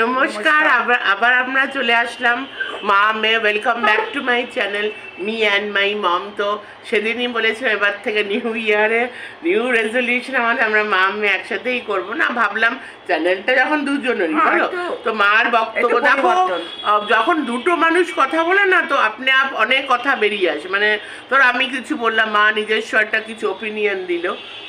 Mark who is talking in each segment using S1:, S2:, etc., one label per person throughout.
S1: নমস্কার আবার আবার আমরা চলে আসলাম। মা মেয়ে welcome back to my channel me and my mom তো সেদিনই বলেছিলাম এবার থেকে নিউ ইয়ারে নিউ রেজলিউশন আমাদের আমরা মা মেয়ে একসাথেই করব। না ভাবলাম চ্যানেলটা যখন দুজনেরই
S2: হ্যাঁ,
S1: বলো? তো মার বক্তব্য দেখো যখন দুটো মানুষ কথা বলে না তো আপনি আপ অনেক কথা বেরিয়ে আসে। মানে ধর আমি কিছু বললাম মা নিজস্ব একটা কিছু ওপিনিয়ন দিল।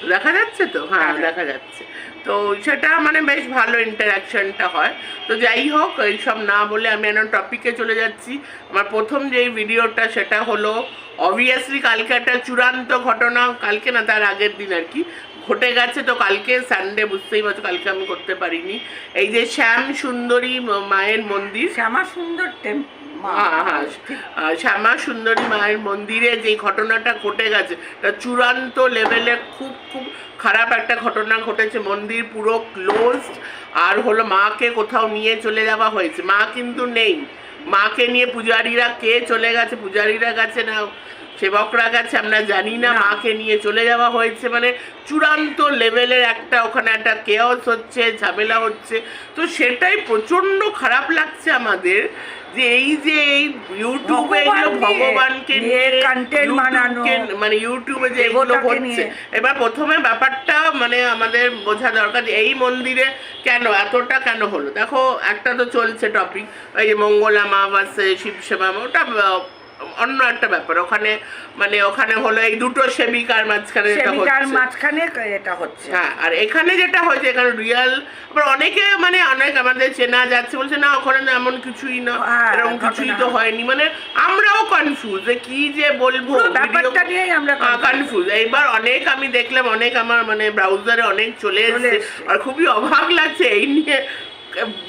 S1: দেখা যাচ্ছে তো? হ্যাঁ
S2: হ্যাঁ।
S1: দেখা যাচ্ছে। তো সেটা মানে বেশ ভালো ইন্টারাকশনটা হয়। তো যাই হোক এইসব না বলে আমি একটা টপিকে চলে যাচ্ছি। আমার প্রথম যেই ভিডিওটা সেটা হলো। অবভিয়াসলি কালকে একটা চূড়ান্ত ঘটনা কালকে না তার আগের দিন আর কি। ঘটে গেছে তো কালকে সানডে বুঝতেই পারছ কালকে আমি করতে পারিনি। এই যে শ্যাম সুন্দরী মায়ের মন্দির।
S2: শ্যামা সুন্দর টেম
S1: হ্যাঁ, হ্যাঁ। আহ, শ্যামা সুন্দরী মায়ের মন্দিরে যে ঘটনাটা ঘটে গেছে তা চূড়ান্ত লেভেলে খুব খুব খারাপ একটা ঘটনা ঘটেছে। মন্দির পুরো ক্লোজ আর হলো মাকে কোথাও নিয়ে চলে যাওয়া হয়েছে। মা কিন্তু নেই। মাকে নিয়ে পূজারীরা কে চলে গেছে? পূজারীরা গেছে না সেবকরা গেছে আমরা জানি না। মাকে নিয়ে চলে যাওয়া হয়েছে মানে চূড়ান্ত লেভেলের একটা ওখানে একটা কেওস হচ্ছে ঝামেলা হচ্ছে। তো সেটাই প্রচণ্ড খারাপ লাগছে আমাদের যে এই যে এই ইউটিউবে এগুলো ভগবানকে
S2: নিয়ে বানানো,
S1: মানে ইউটিউবে যে এগুলো হচ্ছে। এবার প্রথমে ব্যাপারটা মানে আমাদের বোঝা দরকার যে এই মন্দিরে কেন এতটা কেন হলো? দেখো একটা তো চলছে টপিক এই যে মঙ্গলা মা বাসে শিব সেবা মা, ওটা অন্য একটা ব্যাপার। ওখানে মানে ওখানে হলো এই দুটো সেবিকার মাঝখানে যেটা হচ্ছে।
S2: মাঝখানে এটা হচ্ছে।
S1: হ্যাঁ আর এখানে যেটা হয়েছে এখানে রিয়েল আবার অনেকে মানে অনেক আমাদের চেনা যাচ্ছে বলছে না ওখানে না এমন কিছুই না
S2: হ্যাঁ,
S1: এরকম কিছুই তো হয়নি। মানে আমরাও কনফিউজ যে কি যে বলব
S2: ব্যাপারটা নিয়েই আমরা
S1: কনফিউজ এইবার অনেক আমি দেখলাম অনেক আমার মানে ব্রাউজারে অনেক চলে এসছে। আর খুবই অবাক লাগছে এই নিয়ে।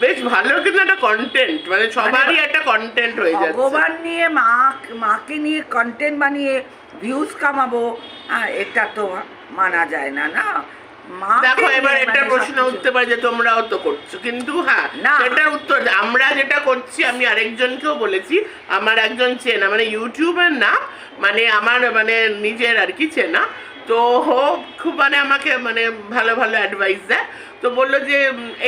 S1: বেশ ভালো কিন্তু একটা কন্টেন্ট মানে সবারই একটা কন্টেন্ট হয়ে যাচ্ছে।
S2: ভগবান নিয়ে মা মাকে নিয়ে কন্টেন্ট বানিয়ে ভিউজ কামাবো এটা তো মানা যায় না না?
S1: দেখো এবার
S2: মানে
S1: প্রশ্ন উঠতে পারে যে তোমরাও তো করছ কিন্তু হ্যাঁ
S2: না।
S1: সেটার উত্তর আমরা যেটা করছি আমি আরেকজনকেও বলেছি আমার একজন চেনা মানে ইউটিউবের না মানে আমার মানে নিজের আর কি চেনা তো হোক, খুব মানে আমাকে মানে ভালো ভালো অ্যাডভাইস দেয়। তো বলল যে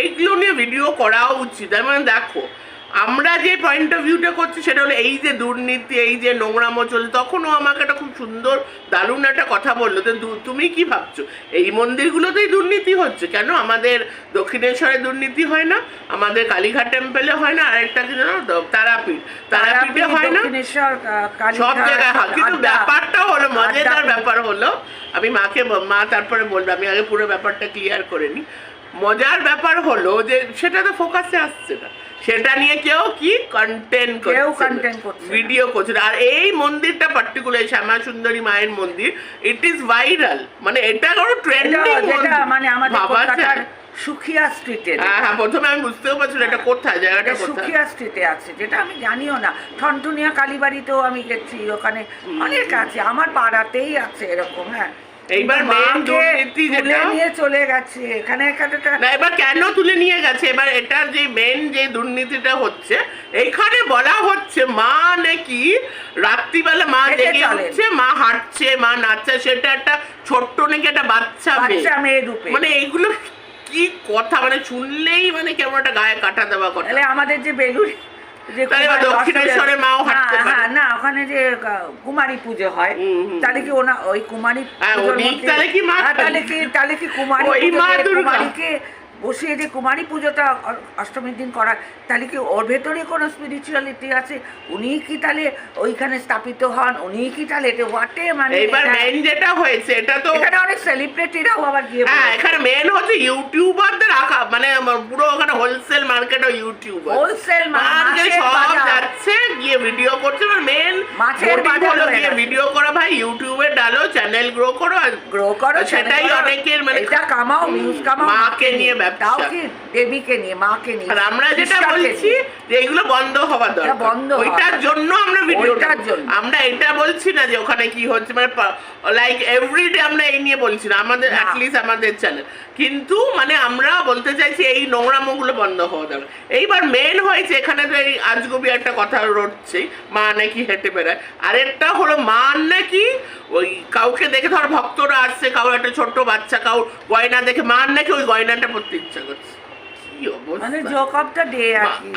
S1: এইগুলো নিয়ে ভিডিও করাও উচিত। আমি দেখো আমরা যে পয়েন্ট অফ ভিউটা করছি সেটা হলো এই যে দুর্নীতি এই যে নোংরামো চলছে তখনও আমাকে একটা খুব সুন্দর দারুণ একটা কথা বলল তো তুমি কি ভাবছ? এই মন্দিরগুলোতেই দুর্নীতি হচ্ছে কেন? আমাদের দক্ষিণেশ্বরে দুর্নীতি হয় না আমাদের কালীঘাট টেম্পলে হয় না আরেকটা কি জানো তারাপীঠ। তারাপীঠে হয় না? সব জায়গায় হয়। কিন্তু ব্যাপারটা হলো মজাদার ব্যাপার হলো আমি মাকে মা তারপরে বলবে আমি আগে পুরো ব্যাপারটা ক্লিয়ার করে নিই। মজার ব্যাপার হলো যে সেটা তো ফোকাসে আসছে না। সেটা নিয়ে কেউ কি কন্টেন্ট
S2: কেউ content করছে
S1: ভিডিও করছে আর এই মন্দিরটা পার্টিকুলার শ্যামা সুন্দরী মায়ের মন্দির ইট ইজ ভাইরাল মানে এটা কোনো ট্রেন্ডিং
S2: মানে আমাদের কলকাতার সুখিয়া স্ট্রিটে
S1: হ্যাঁ হ্যাঁ প্রথমে আমি বুঝতেও পারছি না এটা কোথায় জায়গাটা কোথায়।
S2: সুখিয়া স্ট্রিটে আছে যেটা আমি জানিও না। ঠনটুনিয়া কালীবাড়িতেও আমি গেছি ওখানে অনেক আছে আমার পাড়াতেই আছে এরকম হ্যাঁ।
S1: এইবার
S2: কিন্তু
S1: দুর্নীতি যেটা-
S2: নিয়ে চলে গেছে। এখানে এখানে
S1: না এবার কেন তুলে নিয়ে গেছে? এবার এটার যে মেন যে দুর্নীতিটা হচ্ছে এইখানে বলা হচ্ছে মা নাকি রাত্রিবেলা মা জেগে উঠছে মা হাঁটছে মা নাচছে সেটা একটা ছোট্ট নাকি একটা বাচ্চা মেয়ে। মানে এইগুলো কি কথা? মানে শুনলেই মানে কেমন একটা গায়ে কাটা দেওয়া কথা।
S2: আমাদের যে বেলুড় যে কুমারী
S1: দক্ষিণেশ্বরে মাও হাঁটতে
S2: হ্যাঁ, হ্যাঁ, না ওখানে যে কুমারী পুজো হয় তাহলে কি ওনা ওই কুমারী
S1: হ্যাঁ, তাহলে কি মা
S2: হ্যাঁ, তাহলে কি তাহলে কি কুমারী
S1: মা
S2: বসিয়ে যে কুমারী পুজোটা অষ্টমীর দিন করা তাহলে কি ওর ভেতরে কোনো স্পিরিচুয়ালিটি আছে? উনি কি তাহলে ওইখানে স্থাপিত হন? উনি কি তাহলে এটা হোয়াটে মানে
S1: এইবার
S2: এটা-
S1: মেন যেটা হয়েছে এটা তো
S2: এখানে অনেক সেলিব্রিটিরাও আবার গিয়ে
S1: হ্যাঁ এখানে মেন হচ্ছে ইউটিউবারদের আঁকা মানে আমার পুরো ওখানে হোলসেল মার্কেট ও ইউটিউবার
S2: হোলসেল
S1: মার্কেট সব যাচ্ছে গিয়ে ভিডিও করছে আর মেন
S2: মাছের বাজার
S1: গিয়ে ভিডিও করা ভাই ইউটিউবে ডালো চ্যানেল গ্রো করো আর
S2: গ্রো করো
S1: সেটাই অনেকের মানে
S2: এটা কামাও ভিউজ কামাও
S1: মাকে নিয়ে। ব্যবসা।
S2: তাও কি দেবীকে নিয়ে মাকে নিয়ে
S1: আর আমরা যেটা বলছি। যে এগুলো বন্ধ হওয়া দরকার। ওইটার জন্য আমরা ভিডিও আমরা এটা বলছি না যে ওখানে কি হচ্ছে মানে লাইক এভরিডে আমরা এই নিয়ে বলছি না আমাদের অ্যাটলিস্ট আমাদের চ্যানেল কিন্তু মানে আমরা বলতে চাইছি এই নোংরামোগুলো বন্ধ হওয়া দরকার। এইবার মেন হয়েছে এখানে তো এই আজগবি একটা কথা রটছে মা নাকি হেঁটে বেড়ায়। আরেকটা হলো মা নাকি ওই কাউকে দেখে ধর ভক্তরা আসছে কাউ একটা ছোট্ট বাচ্চা কাউ গয়না দেখে মা নাকি ওই গয়নাটা পরতে ইচ্ছা করছে।
S2: মানে জোক অফ দ্য ডে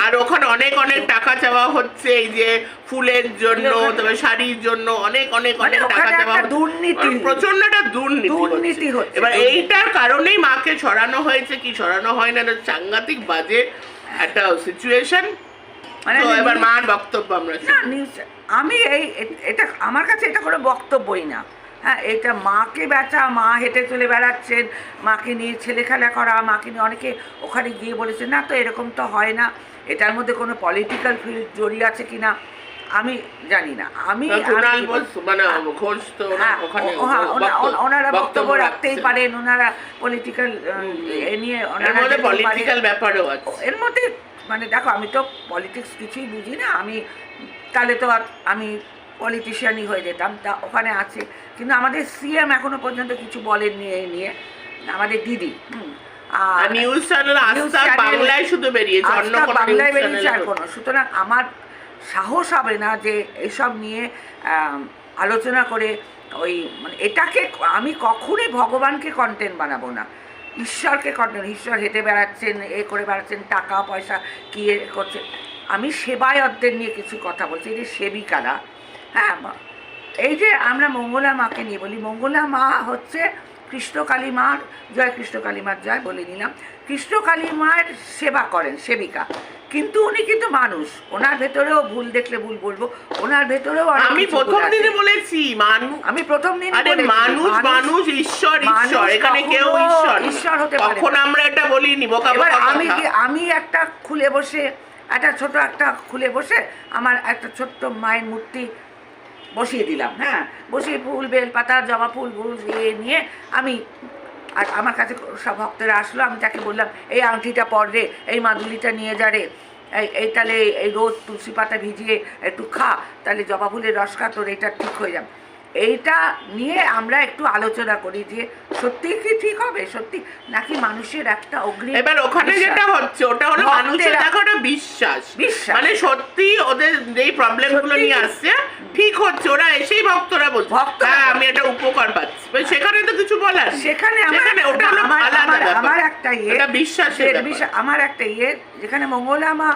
S2: আর
S1: ওখানে অনেক অনেক টাকা চাওয়া হচ্ছে এই যে ফুলের জন্য তবে শাড়ির জন্য অনেক অনেক
S2: মানে
S1: অনেক টাকা চাওয়া হচ্ছে।
S2: দুর্নীতি।
S1: প্রচণ্ড একটা দুর্নীতি
S2: দুর্নীতি
S1: এবার এইটার কারণেই মাকে ছড়ানো হয়েছে কি ছড়ানো হয় না এটা সাংঘাতিক বাজে একটা সিচুয়েশন
S2: মানে
S1: এবার মার বক্তব্য আমরা
S2: আমি এই এটা আমার কাছে এটা কোনো বক্তব্যই না। হ্যাঁ এটা মাকে বেচা মা হেঁটে চলে বেড়াচ্ছেন মাকে নিয়ে ছেলে খেলা করা মাকে নিয়ে অনেকে ওখানে গিয়ে বলেছে না তো এরকম তো হয় না। এটার মধ্যে কোনো পলিটিক্যাল ফিল্ড জড়িয়ে আছে কি না আমি জানি না। আমি
S1: ওনার বক্তব্য
S2: রাখতেই পারেন ওনারা পলিটিক্যাল এ নিয়ে
S1: এর মধ্যে
S2: মানে দেখো আমি তো পলিটিক্স কিছুই বুঝি না আমি তাহলে তো আর আমি পলিটিশিয়ানই হয়ে যেতাম তা ওখানে আছে। কিন্তু আমাদের সিএম এখনও পর্যন্ত কিছু বলেননি এই নিয়ে আমাদের দিদি। হুম।
S1: News channel
S2: news
S1: Aastha
S2: channel-
S1: বাংলায় শুধু বেরিয়েছে অন্য
S2: বাংলায় বেরিয়েছে আর কোনো। সুতরাং আমার সাহস হবে না যে এসব নিয়ে আলোচনা করে ওই মানে এটাকে আমি কখনোই ভগবানকে কন্টেন্ট বানাবো না। ঈশ্বরকে কন্টেন্ট ঈশ্বর হেঁটে বেড়াচ্ছেন এ করে বেড়াচ্ছেন টাকা পয়সা কি করছে। আমি সেবায়তদের নিয়ে কিছু কথা বলছি যে সেবিকারা হ্যাঁ মা- এই যে আমরা মঙ্গলা মাকে নিয়ে বলি মঙ্গলা মা হচ্ছে কৃষ্ণকালী মার জয় কৃষ্ণকালী মার জয় বলে নিলাম। কৃষ্ণকালী মায়ের সেবা করেন সেবিকা। কিন্তু উনি কিন্তু মানুষ। ওনার ভেতরেও ভুল দেখলে ভুল বলব। ওনার ভেতরেও
S1: আমি প্রথম দিনে বলেছি মানুষ
S2: আমি প্রথম দিন
S1: আরে মানুষ মানুষ ঈশ্বর ঈশ্বর। এখানে কেউ ঈশ্বর
S2: ঈশ্বর হতে পারে
S1: কখন আমরা এটা বলিনি বোকা
S2: এবার আমি কি আমি একটা খুলে বসে একটা ছোট একটা খুলে বসে আমার একটা ছোট্ট মায়ের মূর্তি বসিয়ে দিলাম হ্যাঁ? বসিয়ে ফুল বেল পাতা জবা ফুল ফুল দিয়ে নিয়ে আমি আর আমার কাছে সব ভক্তরা আসলো, আমি তাকে বললাম, এই আংটিটা পর রে, এই মাদুলিটা নিয়ে যা রে, এই এই তাহলে এই রোদ তুলসী পাতা ভিজিয়ে একটু খা তাহলে জবা ফুলের রস খা, তোর এটা ঠিক হয়ে যাবে। এইটা নিয়ে আমরা একটু আলোচনা করি যে সত্যি কি ঠিক হবে? সত্যি? নাকি মানুষের একটা অগ্নি
S1: এবার ওখানে যেটা হচ্ছে ওটা হলো মানুষের দেখো ওটা বিশ্বাস।
S2: বিশ্বাস।
S1: মানে সত্যি ওদের যেই নিয়ে আসছে ঠিক হচ্ছে ওরা এসেই ভক্তরা বলছে। হ্যাঁ আমি একটা উপকার পাচ্ছি। সেখানে তো কিছু বলার
S2: সেখানে আমার
S1: সেখানে ওটা হলো
S2: আমার-
S1: আলাদা
S2: আমার- একটা ইয়ে
S1: বিশ্বাসের
S2: বিশ্বাস- আমার একটা ইয়ে যেখানে মঙ্গলামা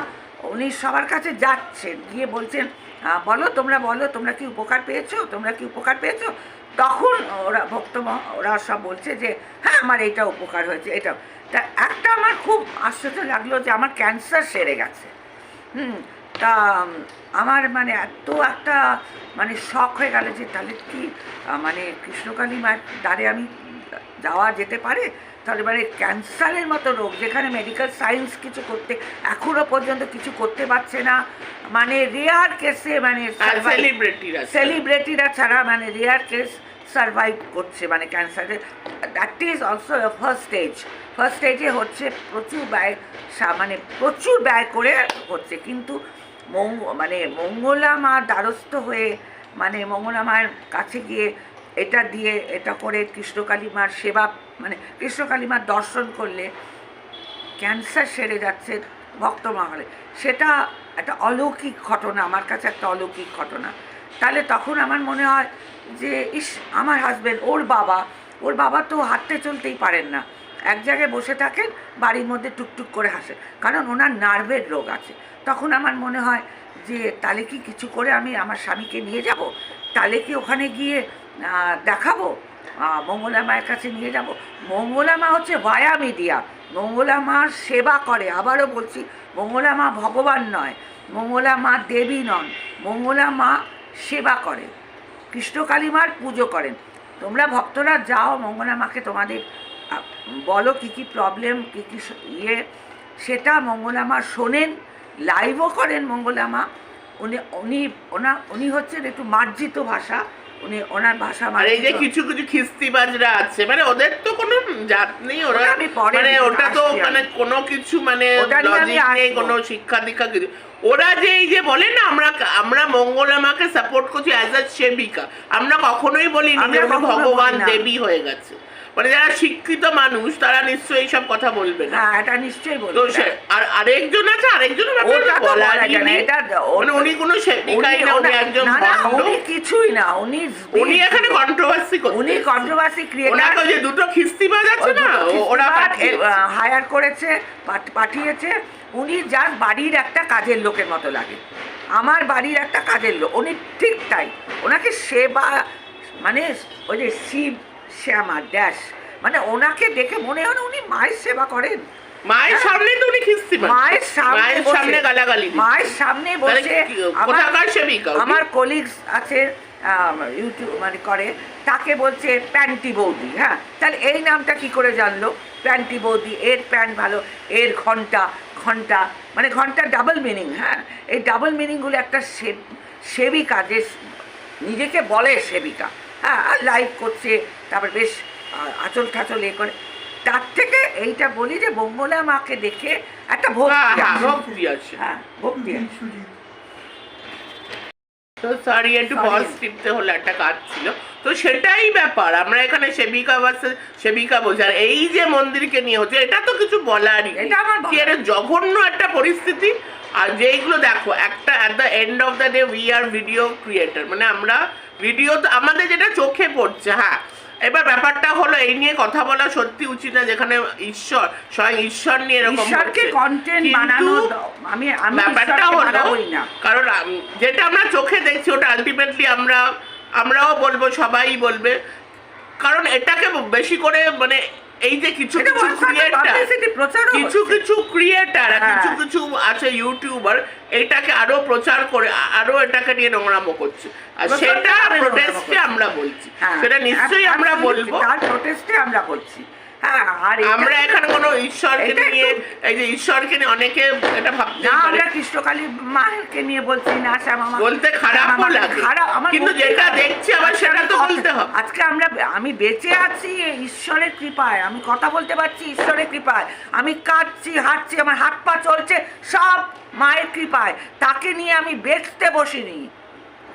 S2: উনি সবার কাছে যাচ্ছেন গিয়ে বলছেন "আহ, বলো, তোমরা বলো, তোমরা কি উপকার পেয়েছ? তোমরা কি উপকার পেয়েছ? তখন ওরা ভক্ত ওরা সব বলছে যে হ্যাঁ আমার এটা উপকার হয়েছে, এটা। তা একটা আমার খুব আশ্চর্য লাগল যে আমার ক্যান্সার সেরে গেছে। হুম, তা আমার মানে এত একটা মানে শখ হয়ে গেল যে তাহলে কি মানে কৃষ্ণকালী মায়ের দ্বারে আমি যাওয়া যেতে পারে? তাহলে মানে ক্যান্সারের মতো রোগ যেখানে মেডিকেল সায়েন্স কিছু করতে এখনও পর্যন্ত কিছু করতে পারছে না মানে রেয়ার কেসে মানে
S1: সেলিব্রিটিরা
S2: সেলিব্রিটিরা ছাড়া। মানে রেয়ার কেস সার্ভাইভ করছে মানে ক্যান্সারে that is also first stage first স্টেজে হচ্ছে প্রচুর ব্যয় সা- মানে প্রচুর ব্যয় করে হচ্ছে। কিন্তু মঙ্গ মানে মঙ্গলা মা দ্বারস্থ হয়ে মানে মঙ্গলা মায়ের কাছে গিয়ে এটা দিয়ে এটা করে কৃষ্ণকালী মার সেবা মানে কৃষ্ণকালী মার দর্শন করলে ক্যান্সার সেরে যাচ্ছে ভক্ত মহলে। সেটা একটা অলৌকিক ঘটনা, আমার কাছে একটা অলৌকিক ঘটনা। তাহলে তখন আমার মনে হয় যে, ইস, আমার হাজবেন্ড ওর বাবা ওর বাবা তো হাঁটতে চলতেই পারেন না। এক জায়গায় বসে থাকেন, বাড়ির মধ্যে টুকটুক করে হাসে। কারণ ওনার নার্ভের রোগ আছে। তখন আমার মনে হয় যে, তাহলে কি কিছু করে আমি আমার স্বামীকে নিয়ে যাব? তাহলে কি ওখানে গিয়ে দেখাবো? মঙ্গলা মায়ের কাছে নিয়ে যাব। মঙ্গলা মা হচ্ছে ভায়া মিডিয়া। মঙ্গলা মা সেবা করে, আবারও বলছি, মঙ্গলা মা ভগবান নয়, মঙ্গলা মা দেবী নন, মঙ্গলা মা সেবা করে। কৃষ্ণকালী মার পুজো করেন। তোমরা ভক্তরা যাও, মঙ্গলা মাকে তোমাদের বলো কী কী প্রবলেম কী কী ইয়ে। সেটা মঙ্গলা মা শোনেন লাইভও করেন মঙ্গলা মা। উনি উনি, ওনা, উনি হচ্ছেন একটু মার্জিত ভাষা। উনি ওনার ভাষা
S1: আর এই যে। কিছু কিছু খিস্তিবাজরা আছে মানে ওদের তো কোনো জাত নেই ওরা মানে ওটা তো মানে কোনো কিছু মানে নেই কোনো শিক্ষা দীক্ষা কিছু। ওরা যে এই যে বলে না আমরা আমরা মঙ্গল আমাকে সাপোর্ট করছি অ্যাজ আ সেবিকা আমরা কখনোই বলিনি যে ভগবান দেবী হয়ে গেছে। মানে যারা শিক্ষিত মানুষ তারা নিশ্চয়ই এইসব কথা বলবে না।
S2: হ্যাঁ এটা নিশ্চয়ই বলবে।
S1: তো সে আর আরেকজন আছে আরেকজন
S2: ওটা তো বলা যায় না, এটা
S1: মানে উনি কোনো সেবিকাই না উনি একজন
S2: না না উনি কিছুই না উনি
S1: উনি এখানে কন্ট্রোভার্সি করতে
S2: উনি কন্ট্রোভার্সি
S1: ক্রিয়েট ওনাকে যে দুটো খিস্তিবাজ আছে না? ওরা
S2: হায়ার করেছে পাঠিয়েছে। উনি যার বাড়ির একটা কাজের লোকের মতো লাগে। আমার বাড়ির একটা কাজের লোক। উনি ঠিক তাই। ওনাকে সেবা মানে ওই যে শিব শ্যামা ড্যাশ। মানে ওনাকে দেখে মনে হয় উনি মায়ের সেবা করেন।
S1: মায়ের সামনে তো উনি খিস্তিবাজ
S2: মায়ের সামনে
S1: মায়ের সামনে গালাগালি
S2: মায়ের সামনে বসে
S1: কোথাকার সেবিকা
S2: আমার কলিগস আছে ইউটিউব মানে করে তাকে বলছে প্যান্টি বৌদি হ্যাঁ? তাহলে এই নামটা কি করে জানলো? প্যান্টি বৌদি এর প্যান্ট ভালো এর ঘণ্টা ঘণ্টা মানে ঘণ্টা ডাবল মিনিং হ্যাঁ? এই ডাবল মিনিংগুলো একটা সে- সেবিকা যে নিজেকে বলে সেবিকা। হ্যাঁ আর লাইভ করছে তারপর বেশ আঁচল ঠাচল এ করে। তার থেকে এইটা বলি যে বঙ্গলা মাকে দেখে একটা
S1: হ্যাঁ
S2: ভক্তি
S1: হ্যাঁ
S2: আছে।
S1: ভক্তি আছে
S2: হ্যাঁ ভক্তি আছে
S1: তো সরি একটু. পজ টিপতে হলো একটা কাজ ছিল। তো সেটাই ব্যাপার আমরা এখানে সেবিকা ভার্সেস সেবিকা বোঝা এই যে মন্দিরকে নিয়ে হচ্ছে এটা তো কিছু বলারই নেই।
S2: এটা আমার
S1: জঘন্য একটা পরিস্থিতি। আর যেইগুলো দেখো একটা at the end of the day we are video creator মানে আমরা ভিডিও তো আমাদের যেটা চোখে পড়ছে হ্যাঁ। এবার ব্যাপারটা হলো এই নিয়ে কথা বলা সত্যি উচিত না যেখানে ঈশ্বর স্বয়ং ঈশ্বর নিয়ে এরকম
S2: ঈশ্বরকে কন্টেন্ট বানানো আমি আমি
S1: ব্যাপারটা হলো
S2: না।
S1: কারণ যেটা আমরা চোখে দেখছি ওটা আলটিমেটলি আমরা আমরাও বলব সবাই বলবে। কারণ এটাকে বেশি করে মানে এই যে কিছু কিছু ক্রিয়েটার কিছু কিছু ক্রিয়েটার
S2: হ্যাঁ।
S1: কিছু কিছু আছে ইউটিউবার এটাকে আরও প্রচার করে আরও এটাকে নিয়ে নোংরামো করছে। আর সেটা প্রোটেস্টে আমরা বলছি।
S2: হ্যাঁ,
S1: সেটা নিশ্চয়ই আমরা বলব।
S2: তার প্রোটেস্টে আমরা বলছি। আর
S1: আমরা এখানে কোনো ঈশ্বরকে নিয়ে এই যে ঈশ্বরকে নিয়ে অনেকে এটা ভাবতে
S2: না আমরা কৃষ্ণকালী মায়েরকে নিয়ে বলছি না শ্যামা
S1: বলতে খারাপও লাগে।
S2: খারাপ আমার
S1: কিন্তু যেটা। দেখছি আবার সেটা
S2: আমি
S1: তো বলতে হবে।
S2: আজকে আমরা আমি বেঁচে আছি ঈশ্বরের কৃপায় আমি কথা বলতে পারছি ঈশ্বরের কৃপায় আমি কাটছি হাঁটছি আমার হাত পা চলছে সব মায়ের কৃপায় তাকে নিয়ে আমি বেচতে বসিনি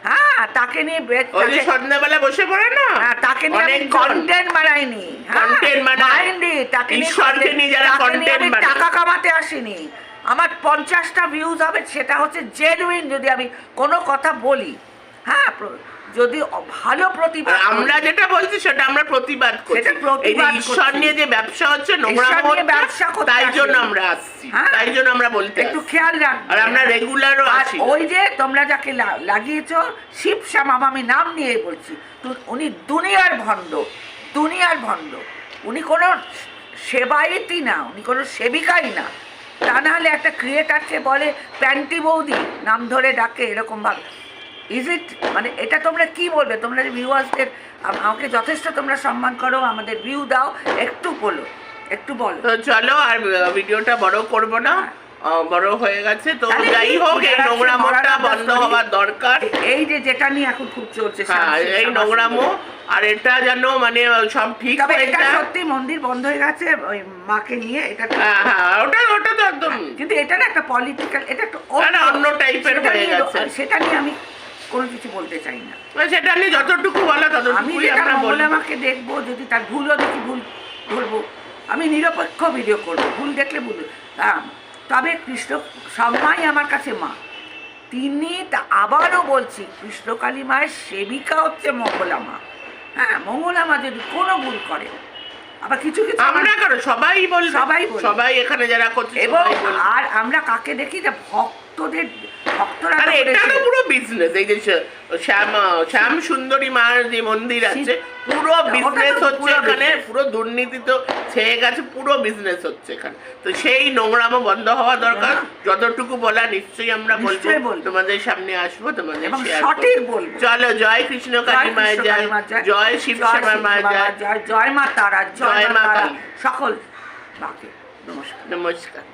S2: হ্যাঁ তাকে নিয়ে বেচ-
S1: ওই যে
S2: তাকে-
S1: সন্ধ্যাবেলা বসে পড়ে না?
S2: হ্যাঁ, তাকে নিয়ে আমি কন্টেন্ট বানাইনি। হ্যাঁ, বানাইনি, তাকে নিয়ে
S1: যারা
S2: আমি
S1: বানায়।
S2: টাকা কামাতে আসিনি। আমার পঞ্চাশটা ভিউজ হবে সেটা হচ্ছে জেনুইন যদি আমি কোনো কথা বলি। হ্যাঁ যদি ভালো প্রতিবাদ
S1: আমরা যেটা বলছি সেটা আমরা প্রতিবাদ করছি এই যে ঈশ্বর নিয়ে যে ব্যবসা হচ্ছে নোংরা
S2: ব্যবসা
S1: তাই জন্য আমরা আসছি
S2: হ্যাঁ।
S1: তাই জন্য আমরা বলতে
S2: একটু খেয়াল রাখবে
S1: আর আমরা রেগুলারও আসি
S2: ওই যে তোমরা যাকে লাগিয়েছো শিব শ্যামা আমি নাম নিয়ে বলছি উনি দুনিয়ার ভণ্ড দুনিয়ার ভণ্ড। উনি কোনো সেবায়িতই না উনি কোনো সেবিকাই না। তা নাহলে একটা ক্রিয়েটারকে বলে প্যান্টি বৌদি নাম ধরে ডাকে এরকমভাবে। ইজ ইট মানে এটা তোমরা কি বলবে? তোমরা যে ভিউয়ার্সদের আমাকে যথেষ্ট তোমরা সম্মান করো আমাদের ভিউ দাও একটু বলো একটু বলো।
S1: তো চলো আর ভিডিওটা বড় করব না। বড় হয়ে গেছে তো যাই হোক এই নোংরামোটা বন্ধ হওয়ার দরকার।
S2: এই যে যেটা নিয়ে এখন খুব চলছে
S1: হ্যাঁ এই নোংরামো আর এটা যেন মানে সব ঠিক
S2: এটা সত্যি মন্দির বন্ধ হয়ে গেছে ওই মাকে নিয়ে এটা
S1: হ্যাঁ হ্যাঁ ওটা ওটা তো একদম
S2: কিন্তু এটা না একটা পলিটিক্যাল এটা একটা
S1: অন্য type-এর হয়ে গেছে।
S2: সেটা নিয়ে আমি কোনো কিছু বলতে চাই না।
S1: সেটা নিয়ে যতটুকু বলা
S2: আমি যেটা
S1: আমরা
S2: মঙ্গলা দেখব যদি তার ভুলও দেখি ভুল ধরবো। আমি নিরপেক্ষ ভিডিও করব ভুল দেখলে ভুল তবে কৃষ্ণ সবাই আমার কাছে মা। তিনি তা আবারও বলছি কৃষ্ণকালী মায়ের সেবিকা হচ্ছে মঙ্গলা মা। হ্যাঁ মঙ্গলা মা যদি কোনো ভুল করে আবার কিছু কিছু আমার-
S1: কারও সবাই বলবে।
S2: সবাই।
S1: সবাই এখানে যারা করছে
S2: এবং আর আমরা কাকে দেখি? যে ভক্তদের
S1: আরে এটা তো পুরো বিজনেস এই যে শ্যাম শ্যাম সুন্দরী মার যে মন্দির আছে পুরো বিজনেস হচ্ছে এখানে পুরো দুর্নীতি তো ছেয়ে গেছে পুরো বিজনেস হচ্ছে এখানে। তো সেই নোংরামো বন্ধ হওয়া দরকার যতটুকু বলা নিশ্চয়ই আমরা বলব
S2: নিশ্চয়ই
S1: তোমাদের সামনে আসব তোমাদের। চলো জয় কৃষ্ণ কালী মায়ের জয়
S2: জয়,
S1: জয় শিব
S2: জয়
S1: শ্যামা
S2: শিব
S1: মায়ের জয়।
S2: জয় মা তারা জয় মা
S1: মা কালী।
S2: সকল নমস্কার।
S1: নমস্কার।